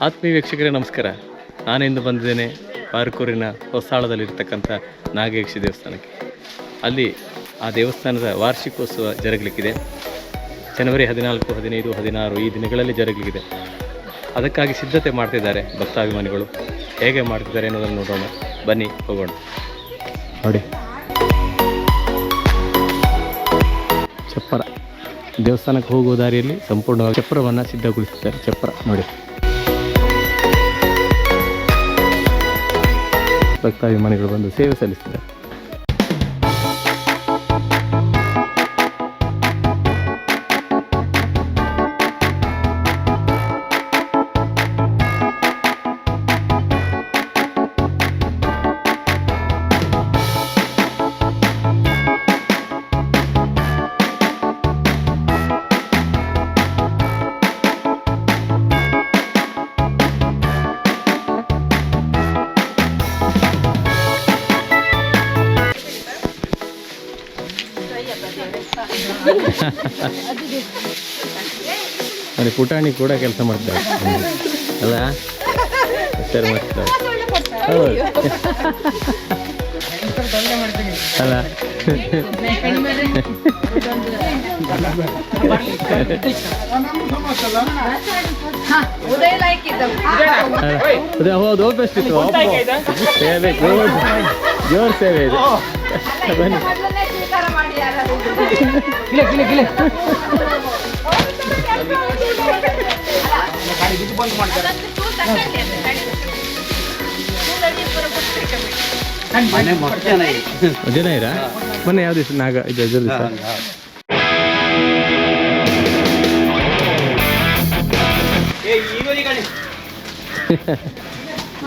ಆತ್ಮೀಯ ವೀಕ್ಷಕರೇ, ನಮಸ್ಕಾರ. ನಾನಿಂದು ಬಂದಿದ್ದೇನೆ ಪಾರ್ಕೂರಿನ ಹೊಸಾಳದಲ್ಲಿರ್ತಕ್ಕಂಥ ನಾಗಯಕ್ಷಿ ದೇವಸ್ಥಾನಕ್ಕೆ. ಅಲ್ಲಿ ಆ ದೇವಸ್ಥಾನದ ವಾರ್ಷಿಕೋತ್ಸವ ಜರುಗಲಿಕ್ಕಿದೆ. ಜನವರಿ ಹದಿನಾಲ್ಕು, ಹದಿನೈದು, ಹದಿನಾರು ಈ ದಿನಗಳಲ್ಲಿ ಜರುಗಲಿಕ್ಕಿದೆ. ಅದಕ್ಕಾಗಿ ಸಿದ್ಧತೆ ಮಾಡ್ತಿದ್ದಾರೆ ಭಕ್ತಾಭಿಮಾನಿಗಳು. ಹೇಗೆ ಮಾಡ್ತಿದ್ದಾರೆ ಅನ್ನೋದನ್ನು ನೋಡೋಣ. ಬನ್ನಿ, ಹೋಗೋಣ. ನೋಡಿ. ಚಪ್ಪರ. ದೇವಸ್ಥಾನಕ್ಕೆ ಹೋಗುವ ದಾರಿಯಲ್ಲಿ ಸಂಪೂರ್ಣವಾಗಿ ಚಪ್ಪರವನ್ನು ಸಿದ್ಧಗೊಳಿಸುತ್ತಾರೆ ಚಪ್ಪರ, ನೋಡಿ. ಭಕ್ತಾಭಿಮಾನಿಗಳು ಬಂದು ಸೇವೆ ಸಲ್ಲಿಸಿದ್ದಾರೆ. ನೋಡಿ ಪುಟಾಣಿ ಕೂಡ ಕೆಲಸ ಮಾಡ್ತಾರೆ ಅಲ್ಲ ಅಲ್ಲ ಅದೇ ಹೌದು ಬೆಸ್ಟ್ ಇತ್ತು ಸೇವೆ ಜೋರ್ ಸೇವೆ ಇದೆ ಬನ್ನಿ. ಚೂರಲ್ಲಿ ಇಬ್ಬರು ಕೂತ್ಕೊಳ್ಬೇಕು. ಜನ ಇರಾ? ಮೊನ್ನೆ ಯಾವ ದಿವಸ ನಾಗ ಇದು ದಿವಸ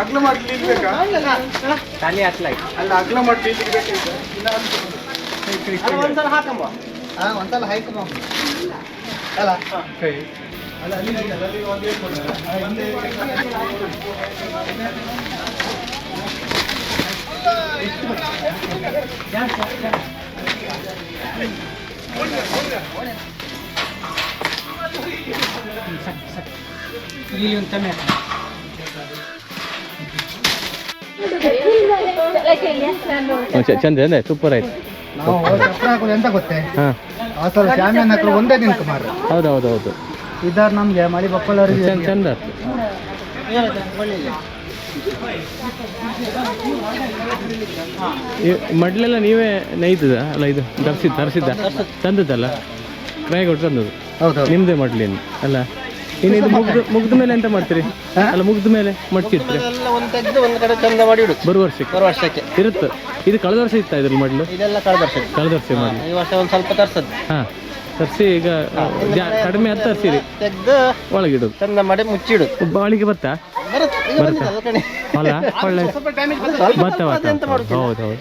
ಅಗ್ಲ ಮಾಡ್ಲಿ ಬೇಕಾ? ಅಲ್ಲ ಅಗ್ಲ ಮಾಡ್ಲಿ ಒಂದ್ಸಲ ಹಾಕಂಬ ಒಂದ್ಸಲ ಹಾಕಂಬ ಅಲ್ಲ. ಕೈ ಅಲ್ಲ ಅಲ್ಲಿ ಅಲ್ಲಿ ಒಂದೇ ಒಂದು ಏಟ್ ಮಾಡ್ತಾರೆ. ಆ, ಹಿಂದೆ ಇಲ್ಲಿ ಒಂದು ತಮ್ಮೆ ಚ- ಚಂದ ಅಂದೆ ಸೂಪರ್ ಆಯ್ತು ಎಂತ ಗೊತ್ತೇ? ಹಾಂ. ಆ ಸಲ ಶಾಮಿಯಾನ ಹಾಕೋದು ಒಂದೇ ದಿನ ಕುಮಾರ್. ಹೌದು ಹೌದು ಹೌದು ಇದಾರ್ ನಮ್ಗೆ ಮಳಿ ಬಪ್ಪಳವರಿಗೆ ಚಂದ ಮಡ್ಲೆಲ್ಲ ನೀವೇ ನೈತದ ಅಲ್ಲ ಇದು ತರಿಸಿದ್ದು ತರಿಸಿದ್ದ? ತಂದದ್ದಲ್ಲ? ಕ್ರಯ ಕೊಟ್ಟು ತಂದದ್ದು? ಹೌದು ನಿಮ್ದೇ ಮಡ್ಲಿ ಅಲ್ಲ? ಇನ್ನು ಇದು ಮುಗ್ದು ಮುಗ್ದ ಮೇಲೆ ಎಂತ ಮಾಡ್ತೀರಿ? ಅಲ್ಲ ಮುಗ್ದ ಮೇಲೆ ಮಡ್ಚಿರ್ತೀರಿ ಎಲ್ಲ ಒಂದು ತೆಗೆದು ಚಂದ ಮಾಡಿ ಇಡುದು ಬರುವ ವರ್ಷಕ್ಕೆ? ಬರುವ ವರ್ಷಕ್ಕೆ. ಇರುತ್ತೆ? ಇದು ಕಳೆದ ವರ್ಷ ಇತ್ತ ಇದ್ರ ಮಡ್ಲು? ಇದೆಲ್ಲ ಕಳೆದ ವರ್ಷ ಕಳೆದ ವರ್ಷ ಮಾಡಿ ಈ ವರ್ಷ ಒಂದು ಸ್ವಲ್ಪ ತರ್ಸದ್ದು. ಹಾಂ ತರಿಸಿ ಈಗ ಕಡಿಮೆ ಅದು ತರಿಸಿರಿ. ತೆಗೆದು ಒಳಗಿಡೋದು. ಚಂದ ಮಾಡಿ ಮುಚ್ಚಿಡು. ಬಾಳಿಗೆ ಬತ್ತಾ ಅಲ್ಲ ಒಳ್ಳೆ ಮಾಡುದು ಹೌದು ಹೌದು.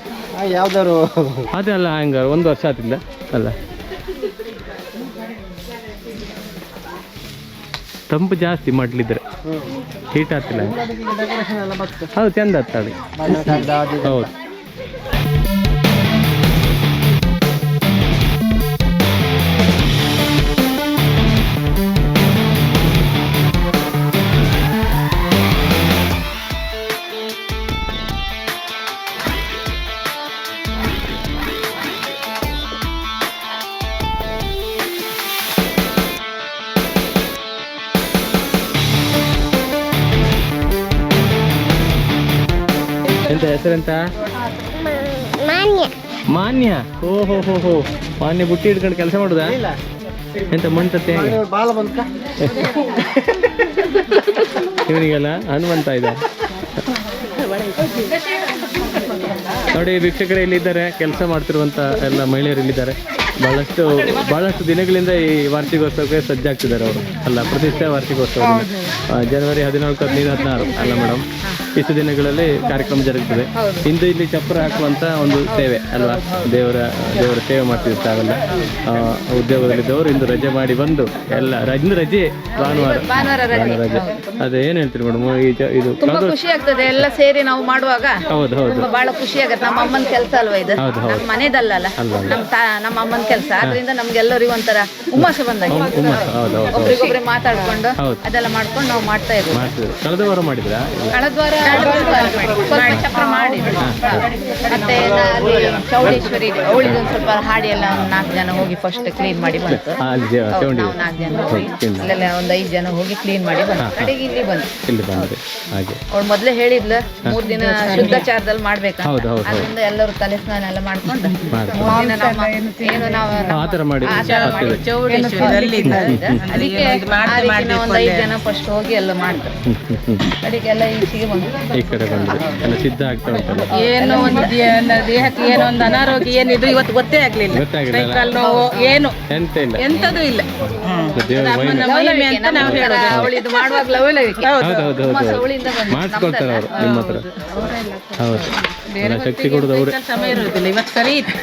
ಯಾವ್ದಾರು ಅದೆಲ್ಲ ಹಂಗ ಒಂದು ವರ್ಷ ಆತಿಲ್ಲ ಅಲ್ಲ. ತಂಪು ಜಾಸ್ತಿ ಮಾಡ್ಲಿದ್ರೆ ಹೀಟ್ ಆಗ್ತಿಲ್ಲ. ಹೌದು ಚಂದ ಆಗ್ತದೆ. ಹೌದು. ಎಂತ ಹೆಸರೆಂತ? ಮಾನ್ಯ. ಮಾನ್ಯ? ಓ ಹೋ ಹೋ ಹೋ. ಮಾನ್ಯ ಬುಟ್ಟಿ ಹಿಡ್ಕೊಂಡು ಕೆಲಸ ಮಾಡುದಾ? ಇಲ್ಲ. ಎಂತ ಮಣ್ತತ್ತೆ ಬಾಲ ಬಂತ ಇವನಿಗೆಲ್ಲ ಹನುಮಂತ ಇದೆ. ನೋಡಿ ವೀಕ್ಷಕರೇ ಇಲ್ಲಿದ್ದಾರೆ ಕೆಲಸ ಮಾಡ್ತಿರುವಂತ ಎಲ್ಲ ಮಹಿಳೆಯರು ಇಲ್ಲಿದ್ದಾರೆ. ಬಹಳಷ್ಟು ಬಹಳಷ್ಟು ದಿನಗಳಿಂದ ಈ ವಾರ್ಷಿಕೋತ್ಸವಕ್ಕೆ ಸಜ್ಜಾಗ್ತಿದ್ದಾರೆ ಅವರು. ಅಲ್ಲ ಪ್ರತಿಷ್ಠೆ ವಾರ್ಷಿಕೋತ್ಸವ ಜನವರಿ ಹದಿನಾಲ್ಕು ಹದಿನೈದು ಹದಿನಾರು. ಅಲ್ಲ ಮೇಡಮ್ ಇಷ್ಟು ದಿನಗಳಲ್ಲಿ ಕಾರ್ಯಕ್ರಮ ಜರುಗುತ್ತದೆ ಇಂದು ಇಲ್ಲಿ ಚಪ್ಪರ ಹಾಕುವಂತ ಒಂದು ಸೇವೆ ಅಲ್ವಾ? ದೇವರ ದೇವರ ಸೇವೆ ಮಾಡ್ತಿದ್ರು ತಾವೆಲ್ಲ. ಉದ್ಯೋಗದಲ್ಲಿದ್ದವರು ಇಂದು ರಜೆ ಮಾಡಿ ಬಂದು ಎಲ್ಲ ಇಂದು ರಜೆ ಭಾನುವಾರ. ರಜೆ. ಭಾನುವಾರ ರಜೆ. ಅದೇ ಏನು ಹೇಳ್ತೀರಿ ಮೇಡಮ್? ಇದು ತುಂಬಾ ಖುಷಿ ಆಗ್ತದೆ. ಎಲ್ಲ ಸೇರಿ ನಾವು ಮಾಡುವಾಗ ಹೌದು ಹೌದು. ಬಹಳ ಖುಷಿ ಆಗುತ್ತೆ. ನಮ್ಮ ಅಮ್ಮನ ಕೆಲಸ ಅಲ್ವಾ ಇದು. ನಮ್ಮ ಮನೆದಲ್ಲ ನಮ್ಮ ನಮ್ಮ ಅಮ್ಮನ ಕೆಲಸ. ಅದರಿಂದ ನಮ್ಗೆಲ್ಲರಿಗೂ ಒಂಥರ ಹುಮ್ಮಸ್ಸು ಬಂದಾಗ ಒಬ್ರಿಗೊಬ್ರೆ ಮಾತಾಡ್ಕೊಂಡು. ಅದೆಲ್ಲ ಮಾಡ್ಕೊಂಡು ನಾವು ಮಾಡ್ತಾ ಇದ್ವಿ ಮಾಡ್ತಿದ್ರು ಕಳೆದ ವಾರ ಮಾಡಿದ್ರ? ಕಳೆದ ವಾರ ಸ್ವಲ್ಪ ಚಕ್ರ ಮಾಡಿ ಮತ್ತೆ ಅಲ್ಲಿ ಚೌಡೇಶ್ವರಿ ಇದೆ ಅವಳಿಗೆ ಒಂದು ಸ್ವಲ್ಪ ಹಾಡಿ ಎಲ್ಲ ಒಂದು ನಾಲ್ಕು ಜನ ಹೋಗಿ ಫಸ್ಟ್ ಕ್ಲೀನ್ ಮಾಡಿ ಬಂತು ನಾವು ನಾಲ್ಕು ಜನ ಹೋಗಿ ಇಲ್ಲೆಲ್ಲ ಅಲ್ಲೆಲ್ಲ ಒಂದು ಐದು ಜನ ಹೋಗಿ ಕ್ಲೀನ್ ಮಾಡಿ ಬಂದು ಕಡೆಗೆ ಇಲ್ಲಿ ಬಂತು ಇಲ್ಲಿ ಬಂದ್ರಿ ಹಾಗೆ ಅವ್ಳು ಮೊದ್ಲೇ ಹೇಳಿದ್ಲು ಮೂರು ದಿನ ಶುದ್ಧಾಚಾರದಲ್ಲಿ ಮಾಡ್ಬೇಕು ಹೌದು, ಹೌದು, ಹೌದು. ಅದರಿಂದ ಎಲ್ಲರೂ ತಲೆ ಸ್ನಾನ ಎಲ್ಲ ಮಾಡ್ಕೊಂಡು ಏನು ನಾವು. ಚೌಡೇಶ್ವರಿ ಅದಕ್ಕೆ ಒಂದು ಐದು ಜನ ಫಸ್ಟ್ ಹೋಗಿ ಎಲ್ಲ ಮಾಡ್ತಾರೆ. ಅದಕ್ಕೆ ಈಚೆಗೆ ಬಂದು ಈ ಕಡೆ ಬಂದ್ರಿ ಎಲ್ಲ ಸಿದ್ಧ ಆಗ್ತಾ ಉಂಟಲ್ಲ? ಏನು ಒಂದು ದೇಹಕ್ಕೆ ಏನೋ ಒಂದು ಅನಾರೋಗ್ಯ ಏನಿದ್ರು ಇವತ್ತು ಗೊತ್ತೇ ಆಗ್ಲಿಲ್ಲ. ಕೈ ಕಾಲು ನೋವು ಏನು? ಎಂತ ಇಲ್ಲ. ಎಂತದೂ ಇಲ್ಲ. ಮಾಡಿಸ್ಕೊಳ್ತಾರೆ ಅವರು ನಿಮ್ಮ ಹತ್ರ. ಹೌದು. ಶಕ್ತಿ ಕೊಡೋದು ಅವರೇ. ಸಮಯ ಇರುವುದಿಲ್ಲ. ಇವತ್ತು ಸರಿ ಇತ್ತು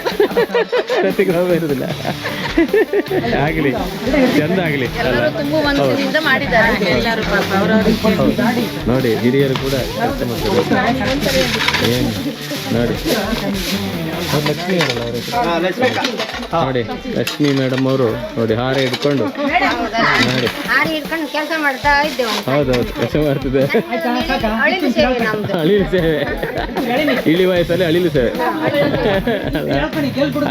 ಶಕ್ತಿಗೆ ಹೋಗ ಇರುದಿಲ್ಲ. ಆಗಲಿ ಚಂದ ಆಗಲಿ. ನೋಡಿ ಹಿರಿಯರು ಕೂಡ ಕೆಲಸ ಮಾಡ್ತಾರೆ. ಏನು? ನೋಡಿ. ಲಕ್ಷ್ಮಿ ನೋಡಿ ಲಕ್ಷ್ಮಿ ಮೇಡಮ್ ಅವರು ನೋಡಿ ಹಾರ ಹಿಡ್ಕೊಂಡು ಹಾರಿ ಹಿಡ್ಕೊಂಡು ಕೆಲಸ ಮಾಡ್ತಾ ಇದ್ದೇವೆ ಹೌದೌದು ಕೆಲಸ ಮಾಡ್ತಿದೆ ಅಳಿಲು ಸೇವೆ ನಮ್ದು. ಅಳಿಲು ಸೇವೆ. ಇಳಿ ವಯಸ್ಸಲ್ಲಿ ಅಳಿಲು ಸೇವೆ.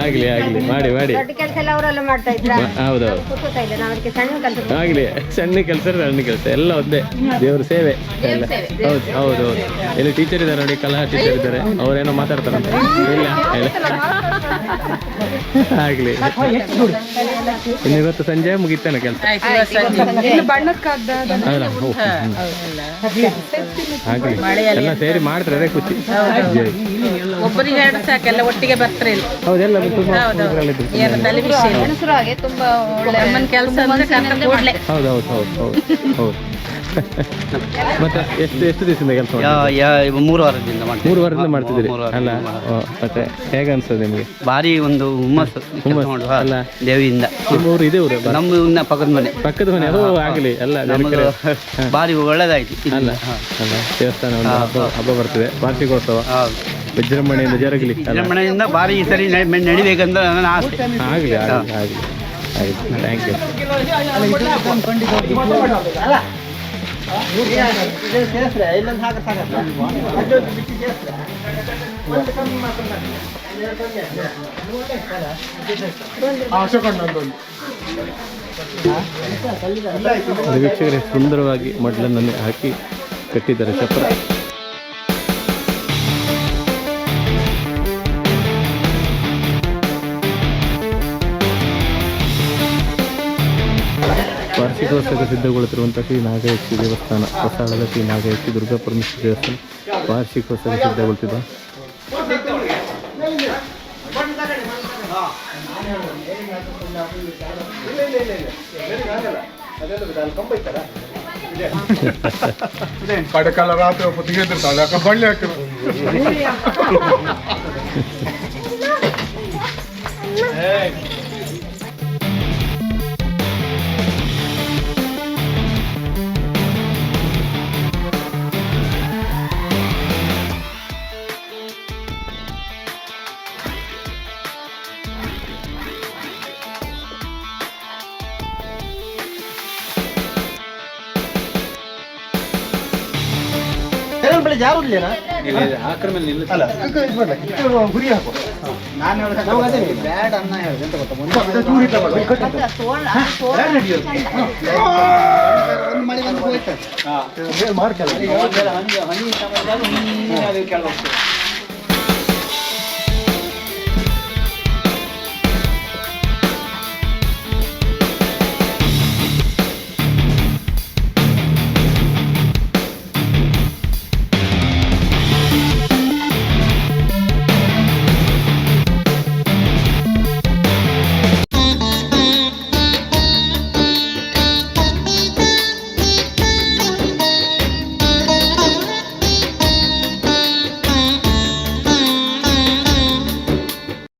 ಆಗ್ಲಿ ಆಗ್ಲಿ ಮಾಡಿ ಮಾಡಿ. ದೊಡ್ಡ ಕೆಲಸ ಎಲ್ಲ ಅವರೆಲ್ಲ ಮಾಡ್ತಾ ಇದ್ರ? ಮ- ಹೌದೌದು ಕೂತ್ಕೋತಾ ಇಲ್ಲ ನಾವು ಅದಕ್ಕೆ ಸಣ್ಣ ಕೆಲಸ ಆಗ್ಲಿ ಸಣ್ಣ ಕೆಲಸ ಸಣ್ಣ ಕೆಲಸ ಎಲ್ಲ ಒಂದೇ. ದೇವ್ರ ಸೇವೆ. ಎಲ್ಲ. ಹೌದು ಹೌದು ಹೌದು. ಇಲ್ಲಿ ಟೀಚರ್ ಇದ್ದಾರೆ ನೋಡಿ ಕಲಹ ಟೀಚರ್ ಇದ್ದಾರೆ. ಅವರೇನೋ ಮಾತಾಡ್ತಾರೆ ಇಲ್ಲ ಇಲ್ಲ. ಆಗ್ಲಿ. ಇನ್ನು ಇವತ್ತು ಸಂಜೆ ಮುಗಿತಾನೆ ಕೆಲಸ. ಆಗ್ಲಿ. ಎಲ್ಲ ಸೇರಿ ಮಾಡ್ತಾರೆ ಅದೇ ಖುಷಿ. ಒಬ್ಬರಿಗೆ ಎರಡು ಸಾಕೆಲ್ಲ ಒಟ್ಟಿಗೆ ಬರ್ತಾರೆ ಇಲ್ಲ. ಹೌದೆಲ್ಲ ತುಂಬಾ ಕೆಲಸ ಹೌದು ಹೌದು ಹೌದು ಹೌದು. ಮತ್ತೆ ಎಷ್ಟು ಎಷ್ಟು ದಿವಸದಿಂದ ಕೆಲಸ ಮೂರು ವಾರದಿಂದ ಮಾಡ್ತೀವಿ ಮೂರು ವಾರದಿಂದ ಮಾಡ್ತಿದ್ದೀರಿ? ಮೂರು ಅಲ್ಲ ಓ, ಮತ್ತೆ ಹೇಗೆ ಅನ್ಸುತ್ತೆ ನಿಮಗೆ? ಭಾರಿ ಒಂದು ಹುಮ್ಮಸ್ಸು ಕೆಲ್ಸ ಮಾಡುವ ಅಲ್ಲ. ದೇವಿಯಿಂದ. ನಿಮ್ಮ ಊರು ಇದೆ ಊರು? ನಮ್ಮ ಇನ್ನ ಪಕ್ಕದ ಮನೆ. ಪಕ್ಕದ ಮನೆ. ಓ ಆಗಲಿ. ಅಲ್ಲ ನಮ್ಮದು ಜನಕರೇ. ಭಾರಿ ಒಳ್ಳೆದಾಯ್ತು. ಇದು. ಅಲ್ಲ ದೇವಸ್ಥಾನ ಒಂದು ಹಬ್ಬ ಹಬ್ಬ ಬರ್ತದೆ. ವಾರ್ಷಿಕೋತ್ಸವ. ಹೌದು ವಿಜೃಂಭಣೆಯಿಂದ ಜರುಗಲಿ. ಅಲ್ಲ. ವಿಜೃಂಭಣೆಯಿಂದ ಭಾರಿ ಈ ಸರಿ ನಡೆ- ನಡಿಬೇಕಂತ ನನ್ನ ಆಸೆ. ಆಗಲಿ ಆಗಲಿ ಆಗಲಿ. ಆಯ್ತು ಥ್ಯಾಂಕ್ ಯು ಇಲ್ಲೊಂದು ವೀಕ್ಷಕರೇ ಸುಂದರವಾಗಿ ಮಡ್ಲನ್ನೇ ಹಾಕಿ ಕಟ್ಟಿದ್ದಾರೆ ಚಪ್ರ ವಾರ್ಷಿಕೋತ್ಸವಕ್ಕೆ ಸಿದ್ಧಗೊಳ್ಳುತ್ತಿರುವಂಥ ಶ್ರೀ ನಾಗಯಕ್ಷಿ ದೇವಸ್ಥಾನ ಹೊಸಾಳದ ಶ್ರೀ ನಾಗಯಕ್ಷಿ ದುರ್ಗಾ ಪರಮೇಶ್ವರಿ ದೇವಸ್ಥಾನ ವಾರ್ಷಿಕೋತ್ಸವ ಸಿದ್ಧಗೊಳ್ತಿದೆ ಕಡಕಾಲ ರಾತ್ರಿ ಬಳ್ಳಿ ಹಾಕಿರು ಬೆಳೆ ಜಾರು ಇಲ್ಲೇನಾ ಅಲ್ಲ ಇದು ಇದಕ್ಕೆ ಗುರಿ ಹಾಕು ನಾನು ಹೇಳಿದೆ ನಮ್ಗೆ ಅದೇ ಬ್ಯಾಡ್ ಅನ್ನ ಹೇಳಿದೆ ಅಂತ ಗೊತ್ತಾ ಮುಂದೆ ಮತ್ತೆ ಚೂರಿ ತಗೊಳ್ಳಿ. ಒಂದು ಮಳೆ ಬಂದು ಹೋಯ್ತು ಮೇಲ್ ಮಾಡ್ಕೊಳ್ಳಿ. ಹನಿ ಕೆಲಸ